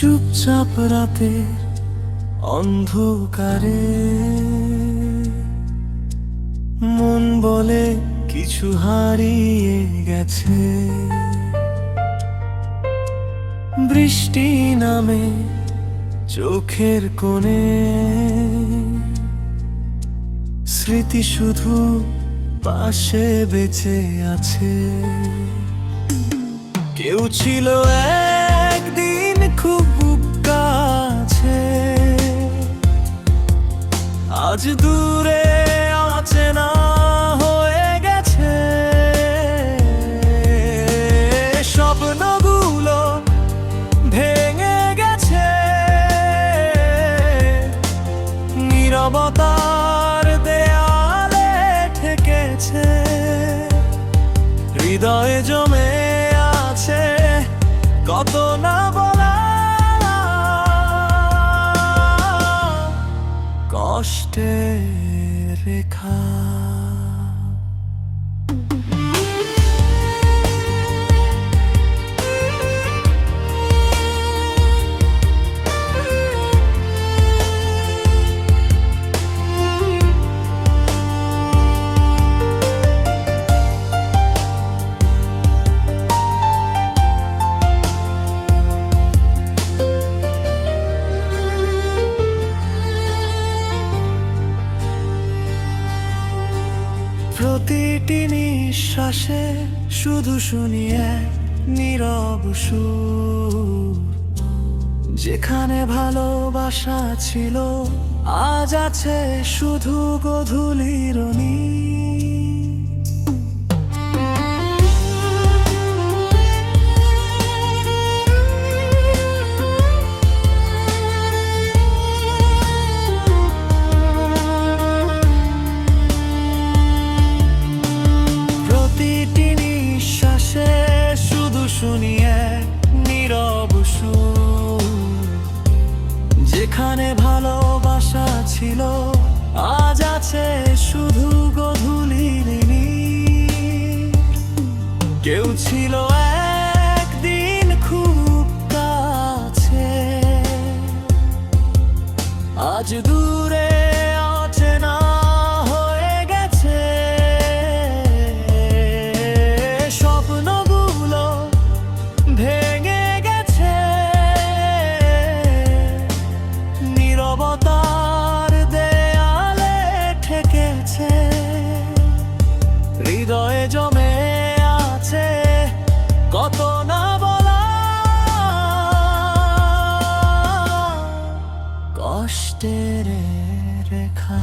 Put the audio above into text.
চুপচাপ রাতে অন্ধকারে। মন বলে কিছু হারিয়ে গেছে। বৃষ্টি নামে চোখের কোণে। স্মৃতি শুধু পাশে বেঁচে আছে। কেউ ছিল একদিন আজ দূরে আছে না হয়ে গেছে। স্বপ্নগুলো ভেঙে গেছে। নীরবতার দেয়ালে ঠেকেছে। হৃদয়ে জমে আছে কত না রেখা প্রতিটি নিঃশ্বাসে শুধু শুনি এক নীরব সুর যেখানে ভালোবাসা ছিল, আজ আছে শুধু গধূলির নীড়। যেখানে ভালোবাসা ছিল আজ আছে শুধু গধূলির। কেউ ছিল একদিন খুব কাছে আজ দূরে রেখা